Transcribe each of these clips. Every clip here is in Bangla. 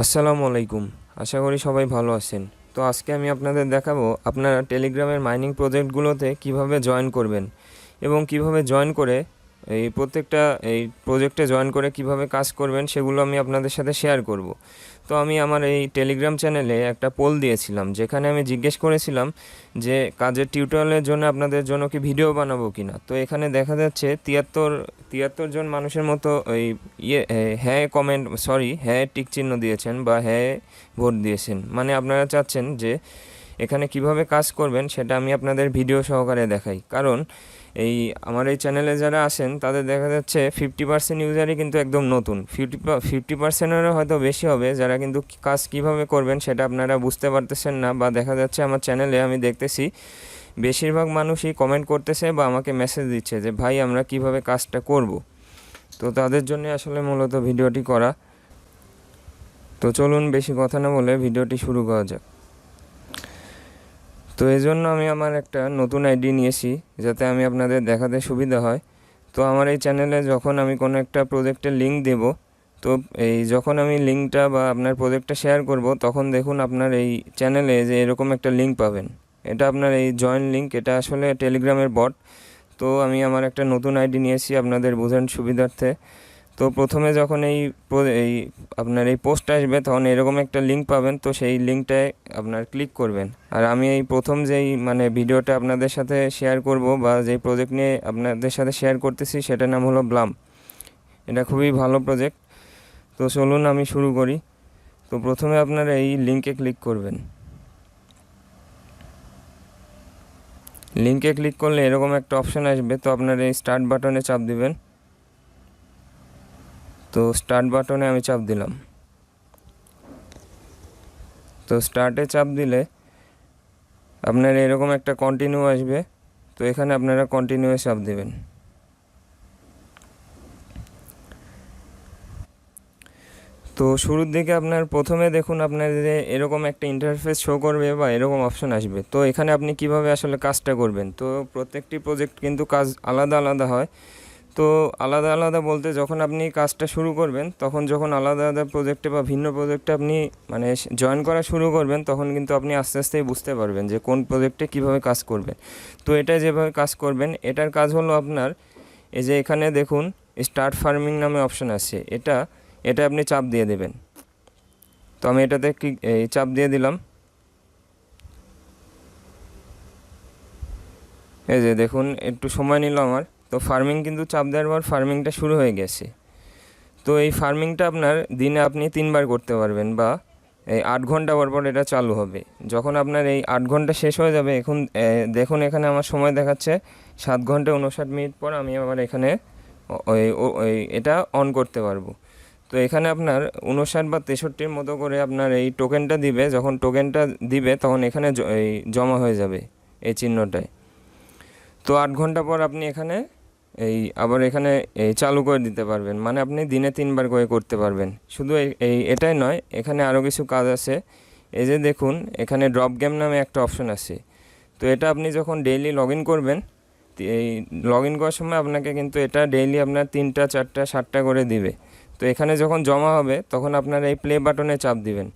আসসালামু আলাইকুম। আশা করি সবাই ভালো আছেন। তো আজকে আমি আপনাদের দেখাবো আপনারা টেলিগ্রামের মাইনিং প্রজেক্টগুলোতে কীভাবে জয়েন করবেন এবং কীভাবে জয়েন করে, এই প্রত্যেকটা, এই প্রজেক্টে জয়েন করে কীভাবে কাজ করবেন সেগুলো আমি আপনাদের সাথে শেয়ার করব। তো আমি আমার এই টেলিগ্রাম চ্যানেলে একটা পোল দিয়েছিলাম, যেখানে আমি জিজ্ঞেস করেছিলাম যে, কাজের টিউটোরিয়ালের জন্য আপনাদের জন্য কি ভিডিও বানাবো কিনা? তো এখানে দেখা যাচ্ছে তিয়াত্তর তিয়াত্তর জন মানুষের মতো ওই ইয়ে হ্যাঁ কমেন্ট সরি হ্যাঁ টিক চিহ্ন দিয়েছেন বা হ্যাঁ ভোট দিয়েছেন। মানে আপনারা চাচ্ছেন যে এখানে কীভাবে কাজ করবেন সেটা আমি আপনাদের ভিডিও সহকারে দেখাই। কারণ এই আমার এই চ্যানেলে যারা আসেন তাদের দেখা যাচ্ছে ফিফটি পার্সেন্ট ইউজারই কিন্তু একদম নতুন। ফিফটি ফিফটি পার্সেন্টেরও হয়তো বেশি হবে, যারা কিন্তু কাজ কীভাবে করবেন সেটা আপনারা বুঝতে পারতেছেন না বা দেখা যাচ্ছে আমার চ্যানেলে আমি দেখতেছি বেশিরভাগ মানুষই কমেন্ট করতেছে বা আমাকে মেসেজ দিচ্ছে যে, ভাই, আমরা কীভাবে কাজটা করব? তো তাদের জন্য আসলে মূলত ভিডিওটি করা। তো চলুন বেশি কথা না বলে ভিডিওটি শুরু করা যাক। তো এই জন্য আমি আমার একটা নতুন আইডি নিয়েছি, যাতে আমি আপনাদের দেখাতে সুবিধা হয়। তো আমার এই চ্যানেলে যখন আমি কোনো একটা প্রজেক্টের লিঙ্ক দেব, তো এই যখন আমি লিঙ্কটা বা আপনার প্রজেক্টটা শেয়ার করব, তখন দেখুন আপনার এই চ্যানেলে যে এরকম একটা লিঙ্ক পাবেন। এটা আপনার এই জয়েন লিঙ্ক এটা আসলে টেলিগ্রামের বট তো আমি আমার একটা নতুন আইডি নিয়েছি আপনাদের বোঝার সুবিধার্থে। তো প্রথমে যখন এই এই আপনার এই পোস্ট আসবে, তখন এরকম একটা লিঙ্ক পাবেন, তো সেই লিঙ্কটায় আপনার ক্লিক করবেন। আর আমি এই প্রথম যেই মানে ভিডিওটা আপনাদের সাথে শেয়ার করব বা যেই প্রজেক্ট নিয়ে আপনাদের সাথে শেয়ার করতেছি, সেটার নাম হলো ব্লাম এটা খুবই ভালো প্রজেক্ট তো চলুন আমি শুরু করি। তো প্রথমে আপনারা এই লিঙ্কে ক্লিক করবেন। লিঙ্কে ক্লিক করলে এরকম একটা অপশান আসবে, তো আপনার এই স্টার্ট বাটনে চাপ দিবেন। তো স্টার্ট বাটনে আমি চাপ দিলাম। তো স্টার্টে চাপ দিলে আপনার এরকম একটা কন্টিনিউ আসবে, তো এখানে আপনারা কন্টিনিউয়ে চাপ দিবেন। তো শুরুর দিকে আপনার প্রথমে দেখুন আপনার যে এরকম একটা ইন্টারফেস শো করবে বা এরকম অপশন আসবে। তো এখানে আপনি কীভাবে আসলে কাজটা করবেন? তো প্রত্যেকটি প্রজেক্ট কিন্তু কাজ আলাদা আলাদা হয়। তো আলাদা আলাদা বলতে যখন আপনি কাজটা শুরু করবেন, তখন যখন আলাদা আলাদা প্রজেক্টে বা ভিন্ন প্রজেক্টে আপনি মানে জয়েন করা শুরু করবেন, তখন কিন্তু আপনি আস্তে আস্তেই বুঝতে পারবেন যে কোন প্রজেক্টে কীভাবে কাজ করবেন। তো এটা যেভাবে কাজ করবেন, এটার কাজ হলো আপনার এই যে এখানে দেখুন স্টার্ট ফার্মিং নামে অপশন আছে। এটা এটা আপনি চাপ দিয়ে দেবেন। তো আমি এটাতে এই চাপ দিয়ে দিলাম। এই যে দেখুন, একটু সময় নিল আমার। তো ফার্মিং কিন্তু চাপ দেওয়ার পর ফার্মিংটা শুরু হয়ে গেছে। তো এই ফার্মিংটা আপনার দিনে আপনি তিনবার করতে পারবেন বা এই আট ঘণ্টা পর পর এটা চালু হবে। যখন আপনার এই আট ঘণ্টা শেষ হয়ে যাবে, এখন দেখুন এখানে আমার সময় দেখাচ্ছে। সাত ঘণ্টা উনষাট মিনিট পর আমি আবার এখানে এটা অন করতে পারব। তো এখানে আপনার উনষাট বা তেষট্টির মতো করে আপনার এই টোকেনটা দিবে, যখন টোকেনটা দিবে তখন এখানে এই জমা হয়ে যাবে এই চিহ্নটায়। তো আট ঘণ্টা পর আপনি এখানে এই আবার এখানে এই চালু করে দিতে পারবেন মানে আপনি দিনে তিনবার করে করতে পারবেন। শুধু এই- এটাই নয়, এখানে আরও কিছু কাজ আছে। এই যে দেখুন, এখানে ড্রপ গেম নামে একটা অপশন আছে। তো এটা আপনি যখন ডেইলি লগ করবেন এই লগ করার সময় আপনাকে কিন্তু এটা ডেইলি আপনার তিনটা, চারটা, সাতটা করে দিবে। তো এখানে যখন জমা হবে, তখন আপনার এই প্লে বাটনে চাপ দিবেন।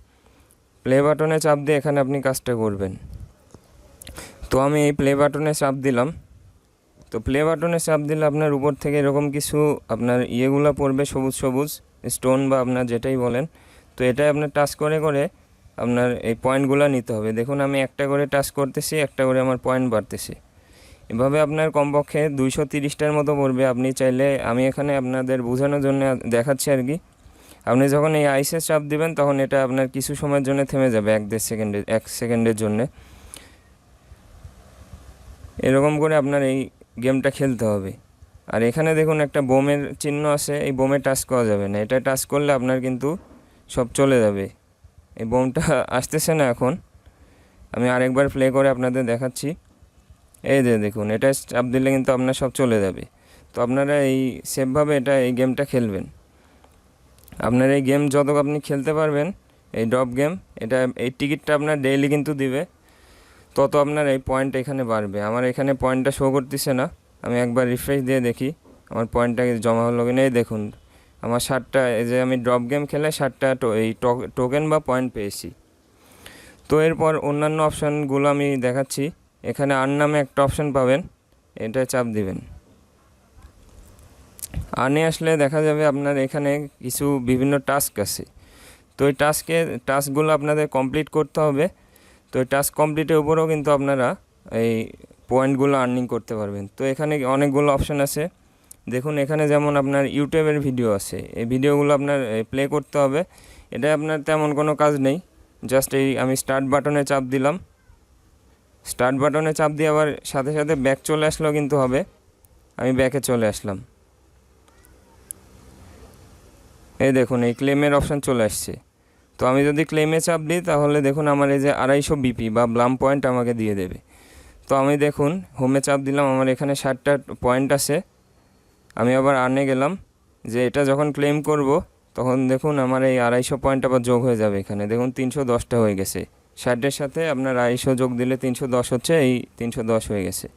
প্লে বাটনে চাপ দিয়ে এখানে আপনি কাজটা করবেন। তো আমি এই প্লে বাটনে চাপ দিলাম। তো প্লে বাটনে চাপ দিলে আপনার উপর থেকে এরকম কিছু আপনার ইয়েগুলো পড়বে, সবুজ সবুজ স্টোন বা আপনার যেটাই বলেন। তো এটাই আপনার টাচ করে করে আপনার এই পয়েন্টগুলো নিতে হবে। দেখুন, আমি একটা করে টাচ করতেছি, একটা করে আমার পয়েন্ট বাড়তেছে। এভাবে আপনার কমপক্ষে দুইশো তিরিশটার মতো পড়বে। আপনি চাইলে আমি এখানে আপনাদের বোঝানোর জন্য দেখাচ্ছি আর কি। আপনি যখন এই আইসে চাপ দিবেন, তখন এটা আপনার কিছু সময়ের জন্য থেমে যাবে, এক দেড় সেকেন্ডের এক সেকেন্ডের জন্যে। এরকম করে আপনার এই গেমটা খেলতে হবে। আর এখানে দেখুন, একটা বোমের চিহ্ন আছে, এই বোমে টাচ করা যাবে না। এটা টাচ করলে আপনার কিন্তু সব চলে যাবে। এই বোমটা আসতেছে না এখন। আমি আরেকবার প্লে করে আপনাদের দেখাচ্ছি। এই যে দেখুন, এটা চাপ দিলে কিন্তু আপনার সব চলে যাবে। তো আপনারা এই সেফভাবে এটা, এই গেমটা খেলবেন। আপনার এই গেম যত আপনি খেলতে পারবেন, এই ড্রপ গেম, এটা, এই টিকিটটা আপনার ডেইলি কিন্তু দিবে। তত আপনার এই পয়েন্ট এখানে বাড়বে। আমার এখানে পয়েন্টটা শো করতেছে না। আমি একবার রিফ্রেশ দিয়ে দেখি। আমার পয়েন্টটা জমা হলো কিনা? এই দেখুন, আমার ষাটটা এই যে আমি ড্রপ গেম খেলে ষাটটা এই টোকেন বা পয়েন্ট পেয়েছি। তো এরপর অন্যান্য অপশানগুলো আমি দেখাচ্ছি। এখানে আর নামে একটা অপশান পাবেন এটা চাপ দিবেন। আনে আসলে দেখা যাবে আপনার এখানে কিছু বিভিন্ন টাস্ক আছে। তো এই টাস্কে টাস্কগুলো আপনাদের কমপ্লিট করতে হবে। তো এই টাস্ক কমপ্লিটের উপরেও কিন্তু আপনারা এই পয়েন্টগুলো আর্নিং করতে পারবেন। তো এখানে অনেকগুলো অপশান আছে। দেখুন, এখানে যেমন আপনার ইউটিউবের ভিডিও আছে। এই ভিডিওগুলো আপনার প্লে করতে হবে। এটা আপনার তেমন কোনো কাজ নেই। জাস্ট এই আমি স্টার্ট বাটনে চাপ দিলাম। স্টার্ট বাটনে চাপ দিয়ে আবার সাথে সাথে ব্যাক চলে আসলেও কিন্তু হবে। আমি ব্যাকে চলে আসলাম। এই দেখুন, এই ক্লেমের অপশান চলে আসছে। তো আমি যদি ক্লেমে চাপ দিই, তাহলে দেখুন আমার এই যে আড়াইশো বিপি বা ব্লাম পয়েন্ট আমাকে দিয়ে দেবে। তো আমি দেখুন হোমে চাপ দিলাম, আমার এখানে ষাটটা পয়েন্ট আছে। আমি আবার আনে গেলাম যে এটা যখন ক্লেম করব, তখন দেখুন আমার এই আড়াইশো পয়েন্ট আবার যোগ হয়ে যাবে এখানে। দেখুন, তিনশো দশটা হয়ে গেছে। ষাটের সাথে আপনার আড়াইশো যোগ দিলে তিনশো দশ হচ্ছে, এই তিনশো দশ হয়ে গেছে।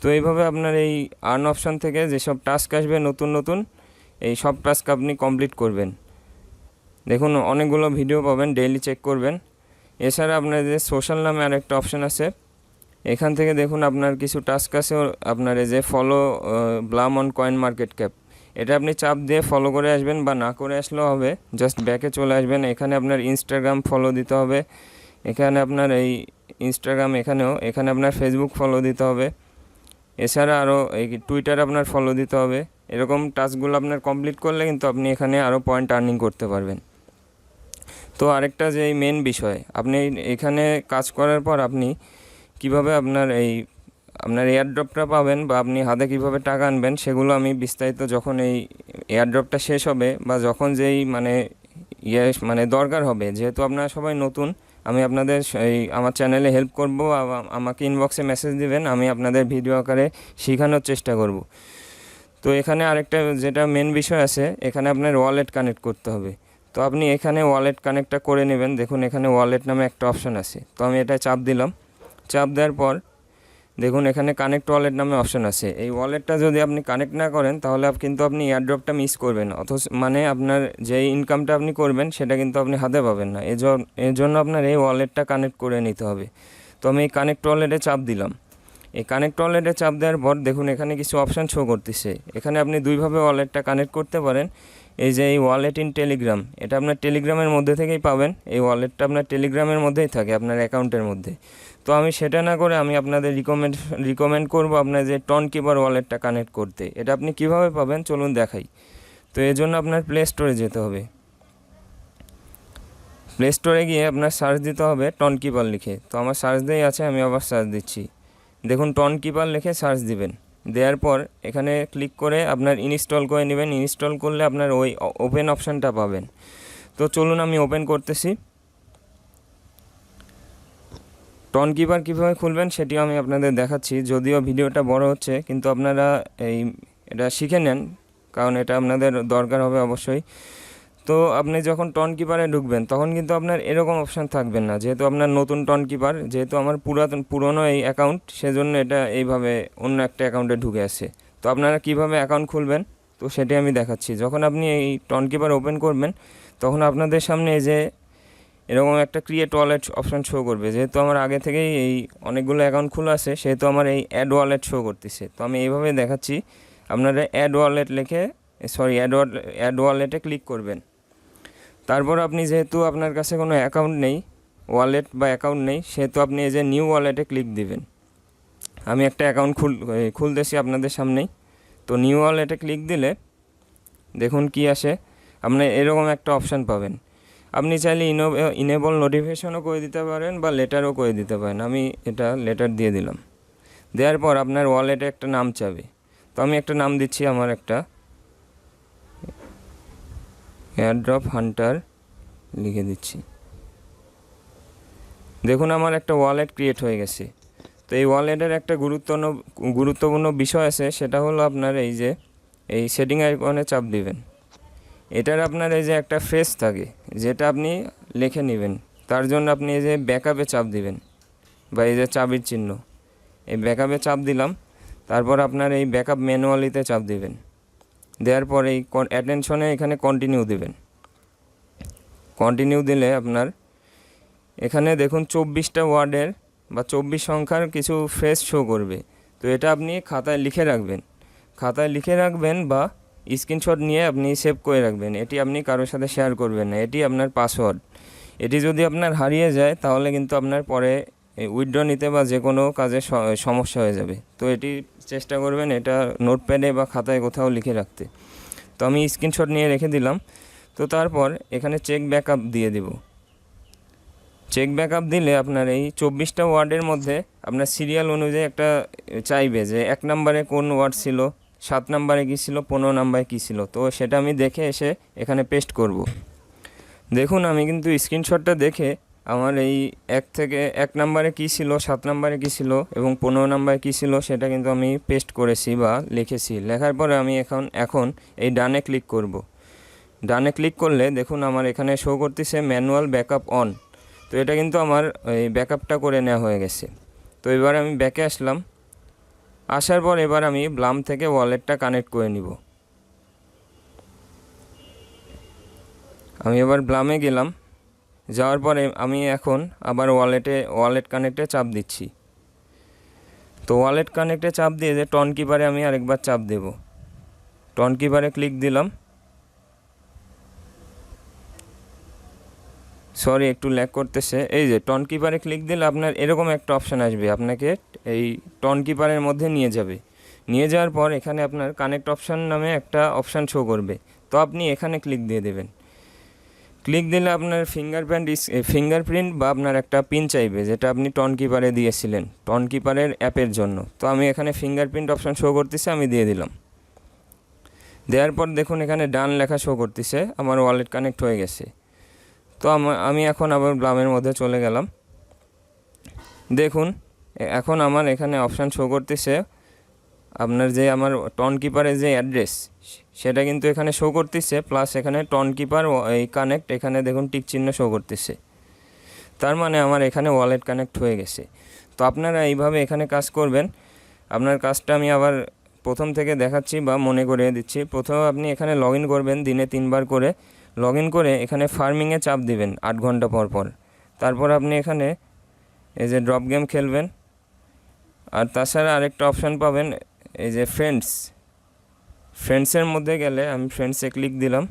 তো এইভাবে আপনার এই আর্ন অপশান থেকে যেসব টাস্ক আসবে নতুন নতুন, এই সব টাস্ক আপনি কমপ্লিট করবেন। দেখুন, অনেকগুলো ভিডিও পাবেন ডেইলি চেক করবেন। এছাড়া আপনার যে সোশ্যাল নামে আরেকটা অপশান আছে, এখান থেকে দেখুন আপনার কিছু টাস্ক আছে, আপনার এই যে follow Blum on coin market cap এটা আপনি চাপ দিয়ে ফলো করে আসবেন বা না করে আসলেও হবে জাস্ট ব্যাকে চলে আসবেন। এখানে আপনার ইনস্টাগ্রাম ফলো দিতে হবে। এখানে আপনার এই ইনস্টাগ্রাম এখানেও, এখানে আপনার ফেসবুক ফলো দিতে হবে। এছাড়া আরও এই টুইটার আপনার ফলো দিতে হবে। এরকম টাস্কগুলো আপনার কমপ্লিট করলে কিন্তু আপনি এখানে আরও পয়েন্ট আর্নিং করতে পারবেন। তো আরেকটা যে মেন বিষয়, আপনি এখানে কাজ করার পর আপনি কীভাবে আপনার এই, আপনার এয়ারড্রপটা পাবেন বা আপনি হাতে কীভাবে টাকা আনবেন, সেগুলো আমি বিস্তারিত যখন এই এয়ারড্রপটা শেষ হবে বা যখন যেই মানে ইয়ে মানে দরকার হবে, যেহেতু আপনারা সবাই নতুন আমি আপনাদের এই আমার চ্যানেলে হেল্প করব আমাকে ইনবক্সে মেসেজ দিবেন, আমি আপনাদের ভিডিও আকারে শেখানোর চেষ্টা করব। তো এখানে আরেকটা যেটা মেন বিষয় আছে, এখানে আপনার ওয়ালেট কানেক্ট করতে হবে। তো আপনি এখানে ওয়ালেট কানেক্টটা করে নেবেন। দেখুন, এখানে ওয়ালেট নামে একটা অপশান আছে। তো আমি এটা চাপ দিলাম। চাপ দেওয়ার পর দেখুন, এখানে কানেক্ট ওয়ালেট নামে অপশান আছে। এই ওয়ালেটটা যদি আপনি কানেক্ট না করেন, তাহলে কিন্তু আপনি এয়ারড্রপটা মিস করবেন। অথচ মানে আপনার যে ইনকামটা আপনি করবেন, সেটা কিন্তু আপনি হাতে পাবেন না। এর জন্য আপনার এই ওয়ালেটটা কানেক্ট করে নিতে হবে। তো আমি এই কানেক্ট ওয়ালেটে চাপ দিলাম। এই কানেক্ট ওয়ালেটে চাপ দেওয়ার পর দেখুন, এখানে কিছু অপশান শো করতেছে। এখানে আপনি দুইভাবে ওয়ালেটটা কানেক্ট করতে পারেন। এই যে এই ওয়ালেট ইন টেলিগ্রাম এটা আপনার টেলিগ্রামের মধ্যে থেকেই পাবেন। এই ওয়ালেটটা আপনার টেলিগ্রামের মধ্যেই থাকে, আপনার অ্যাকাউন্টের মধ্যে। তো আমি সেটা না করে আমি আপনাদের রিকমেন্ড রিকমেন্ড করব আপনার যে টন কিপার ওয়ালেটটা কানেক্ট করতে। এটা আপনি কীভাবে পাবেন চলুন দেখাই। তো এর জন্য আপনার প্লে স্টোরে যেতে হবে। প্লে স্টোরে গিয়ে আপনার সার্চ দিতে হবে টন কিপার লিখে। তো আমার সার্চ দিয়েই আছে, আমি আবার সার্চ দিচ্ছি। দেখুন টন কিপার লিখে সার্চ দিবেন। দেওয়ার পর এখানে ক্লিক করে আপনার ইনস্টল করে নেবেন। ইনস্টল করলে আপনার ওই ওপেন অপশানটা পাবেন। তো চলুন আমি ওপেন করতেছি। টন কিপার কীভাবে খুলবেন সেটিও আমি আপনাদের দেখাচ্ছি। যদিও ভিডিওটা বড় হচ্ছে, কিন্তু আপনারা এই, এটা শিখে নেন, কারণ এটা আপনাদের দরকার হবে অবশ্যই। তো আপনি যখন টন কিপারে ঢুকবেন, তখন কিন্তু আপনার এরকম অপশান থাকবেন না। যেহেতু আপনার নতুন টন কিপার যেহেতু আমার পুরাতন, পুরনো এই অ্যাকাউন্ট সেজন্য এটা এইভাবে অন্য একটা অ্যাকাউন্টে ঢুকে আছে তো আপনারা কীভাবে অ্যাকাউন্ট খুলবেন, তো সেটি আমি দেখাচ্ছি। যখন আপনি এই টন কিপার ওপেন করবেন, তখন আপনাদের সামনে এই যে এরকম একটা ক্রিয়েট ওয়ালেট অপশান শো করবে। যেহেতু আমার আগে থেকেই এই অনেকগুলো অ্যাকাউন্ট খোলা আছে, সেহেতু আমার এই অ্যাড ওয়ালেট শো করতেছে। তো আমি এইভাবে দেখাচ্ছি। আপনারা অ্যাড ওয়ালেট লিখে সরি অ্যাড অ্যাড ওয়ালেটে ক্লিক করবেন। তারপর আপনি যেহেতু আপনার কাছে কোনো অ্যাকাউন্ট নেই ওয়ালেট বা অ্যাকাউন্ট নেই, সেহেতু আপনি এই যে নিউ ওয়ালেটে ক্লিক দিবেন। আমি একটা অ্যাকাউন্ট খুল খুলতেছি আপনাদের সামনেই। তো নিউ ওয়ালেটে ক্লিক দিলে দেখুন কি আসে। আপনি এরকম একটা অপশান পাবেন। আপনি চাইলে ইনো ইনেবল নোটিফিকেশনও করে দিতে পারেন বা লেটারও করে দিতে পারেন। আমি এটা লেটার দিয়ে দিলাম। দেওয়ার পর আপনার ওয়ালেটে একটা নাম চাবে। তো আমি একটা নাম দিচ্ছি আমার একটা। এয়ারড্রপ হান্টার লিখে দিচ্ছি। দেখুন আমার একটা ওয়ালেট ক্রিয়েট হয়ে গেছে। তো এই ওয়ালেটের একটা গুরুত্বপূর্ণ গুরুত্বপূর্ণ বিষয় আছে, সেটা হলো আপনার এই যে, এই সেটিং আইকনে চাপ দিবেন। এটার আপনার এই যে একটা ফেস থাকে, যেটা আপনি লিখে নেবেন। তার জন্য আপনি এই যে ব্যাকআপে চাপ দিবেন, বা এই যে চাবির চিহ্ন। এই ব্যাকআপে চাপ দিলাম, তারপর আপনার এই ব্যাকআপ ম্যানুয়ালিতে চাপ দিবেন। দেওয়ার পরে এই অ্যাটেনশনে এখানে কন্টিনিউ দেবেন। কন্টিনিউ দিলে আপনার, এখানে দেখুন চব্বিশটা ওয়ার্ডের বা চব্বিশ সংখ্যার কিছু ফ্রেস শো করবে। তো এটা আপনি খাতায় লিখে রাখবেন। খাতায় লিখে রাখবেন বা স্ক্রিনশট নিয়ে আপনি সেভ করে রাখবেন। এটি আপনি কারোর সাথে শেয়ার করবেন না। এটি আপনার পাসওয়ার্ড এটি যদি আপনার হারিয়ে যায়, তাহলে কিন্তু আপনার পরে উইথড্র নিতে বা যে কোনো কাজে সমস্যা হয়ে যাবে। তো এটি চেষ্টা করবেন এটা নোটপ্যাডে বা খাতায় কোথাও লিখে রাখতে। তো আমি স্ক্রিনশট নিয়ে রেখে দিলাম। তো তারপর এখানে চেক ব্যাকআপ দিয়ে দিব। চেক ব্যাকআপ দিলে আপনার এই চব্বিশটা ওয়ার্ডের মধ্যে আপনার সিরিয়াল অনুযায়ী একটা চাইবে যে এক নম্বরে কোন ওয়ার্ড ছিল, সাত নম্বরে কী ছিল, পনেরো নম্বরে কী ছিল। তো সেটা আমি দেখে এসে এখানে পেস্ট করব। দেখুন আমি কিন্তু স্ক্রিনশটটা দেখে আমার এই এক থেকে এক নম্বরে কী ছিল, সাত নম্বরে কী ছিল এবং পনেরো নম্বরে কী ছিল সেটা কিন্তু আমি পেস্ট করেছি বা লিখেছি। লেখার পরে আমি এখন এখন এই ডানে ক্লিক করব। ডানে ক্লিক করলে দেখুন আমার এখানে শো করতেছে ম্যানুয়াল ব্যাকআপ অন তো এটা কিন্তু আমার এই ব্যাকআপটা করে নেওয়া হয়ে গেছে। তো এবার আমি ব্যাকে আসলাম। আসার পর এবার আমি ব্লাম থেকে ওয়ালেটটা কানেক্ট করে নিব। আমি এবার ব্লামে গেলাম। যাওয়ার পরে আমি এখন আবার ওয়ালেটে ওয়ালেট কানেক্টে চাপ দিচ্ছি। তো ওয়ালেট কানেক্টে চাপ দিয়ে যে টন কিপারে আমি আরেকবার চাপ দেব। টন কিপারে ক্লিক দিলাম। সরি একটু ল্যাক করতেছে। এই যে টন কিপারে ক্লিক দিলে আপনার এরকম একটা অপশান আসবে। আপনাকে এই টন কিপারের মধ্যে নিয়ে যাবে। নিয়ে যাওয়ার পর এখানে আপনার কানেক্ট অপশান নামে একটা অপশান শো করবে। তো আপনি এখানে ক্লিক দিয়ে দেবেন। ক্লিক দিলে আপনার ফিঙ্গারপ্রিন্ট ফিঙ্গারপ্রিন্ট বা আপনার একটা পিন চাইবে, যেটা আপনি টন কিপারে দিয়েছিলেন টন কিপারের অ্যাপের জন্য। তো আমি এখানে ফিঙ্গারপ্রিন্ট অপশান শো করতেছে, আমি দিয়ে দিলাম। দেওয়ার পর দেখুন এখানে ডান লেখা শো করতেছে, আমার ওয়ালেট কানেক্ট হয়ে গেছে। তো আমা- এখন আবার ব্লামের মধ্যে চলে গেলাম। দেখুন এখন আমার এখানে অপশান শো করতেছে আপনার যে আমার টন কিপারের যে অ্যাড্রেস সেটা কিন্তু এখানে শো করতেছে প্লাস এখানে টন কিপার এই কানেক্ট এখানে দেখুন টিক চিহ্ন শো করতেছে। তার মানে আমার এখানে ওয়ালেট কানেক্ট হয়ে গেছে। তো আপনারা এইভাবে এখানে কাজ করবেন। আপনার কাজটা আমি আবার প্রথম থেকে দেখাচ্ছি বা মনে করিয়ে দিচ্ছি। প্রথমে আপনি এখানে লগ করবেন, দিনে তিনবার করে। লগ করে এখানে ফার্মিংয়ে চাপ দিবেন আট ঘণ্টা পর পর। তারপর আপনি এখানে এই যে ড্রপ গেম খেলবেন। আর তাছাড়া আরেকটা অপশান পাবেন এই যে ফ্রেন্ডস ফ্রেন্ডসের মধ্যে গেলে আমি ফ্রেন্ডসে ক্লিক দিলাম।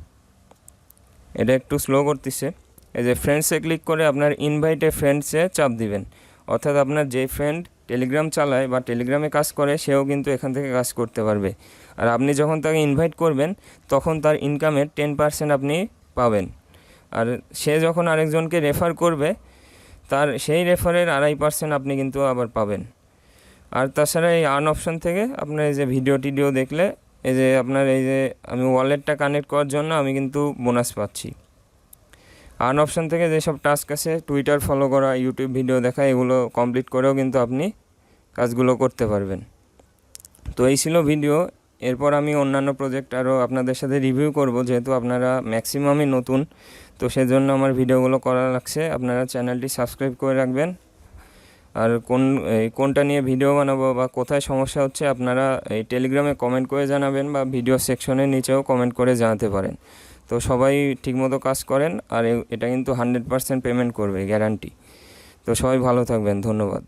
এটা একটু স্লো করতেছে। এই যে ফ্রেন্ডসে ক্লিক করে আপনার ইনভাইটে ফ্রেন্ডসে চাপ দিবেন। অর্থাৎ আপনার যে ফ্রেন্ড টেলিগ্রাম চালায় বা টেলিগ্রামে কাজ করে, সেও কিন্তু এখান থেকে কাজ করতে পারবে। আর আপনি যখন তাকে ইনভাইট করবেন, তখন তার ইনকামের টেন পার্সেন্ট আপনি পাবেন। আর সে যখন আরেকজনকে রেফার করবে, তার সেই রেফারের আড়াই পার্সেন্ট আপনি কিন্তু আবার পাবেন। আর তাছাড়া এই আর্ন অপশন থেকে আপনার এই যে ভিডিও টিডিও দেখলে, এই যে আপনার এই যে আমি ওয়ালেটটা কানেক্ট করার জন্য আমি কিন্তু বোনাস পাচ্ছি। আর্ন অপশন থেকে যেসব টাস্ক আছে টুইটার ফলো করা ইউটিউব ভিডিও দেখা, এগুলো কমপ্লিট করেও কিন্তু আপনি কাজগুলো করতে পারবেন। তো এই ছিল ভিডিও এরপর আমি অন্যান্য প্রজেক্ট আরও আপনাদের সাথে রিভিউ করব, যেহেতু আপনারা ম্যাক্সিমামই নতুন, তো সেজন্য আমার ভিডিওগুলো করা লাগছে। আপনারা চ্যানেলটি সাবস্ক্রাইব করে রাখবেন। আর কোন কোনটা নিয়ে ভিডিও বানাবো বা কোথায় সমস্যা হচ্ছে আপনারা এই টেলিগ্রামে কমেন্ট করে জানাবেন বা ভিডিও সেকশনের নিচেও কমেন্ট করে জানাতে পারেন। তো সবাই ঠিকমতো কাজ করেন আর এটা কিন্তু হান্ড্রেড পেমেন্ট করবে, গ্যারান্টি। তো সবাই ভালো থাকবেন, ধন্যবাদ।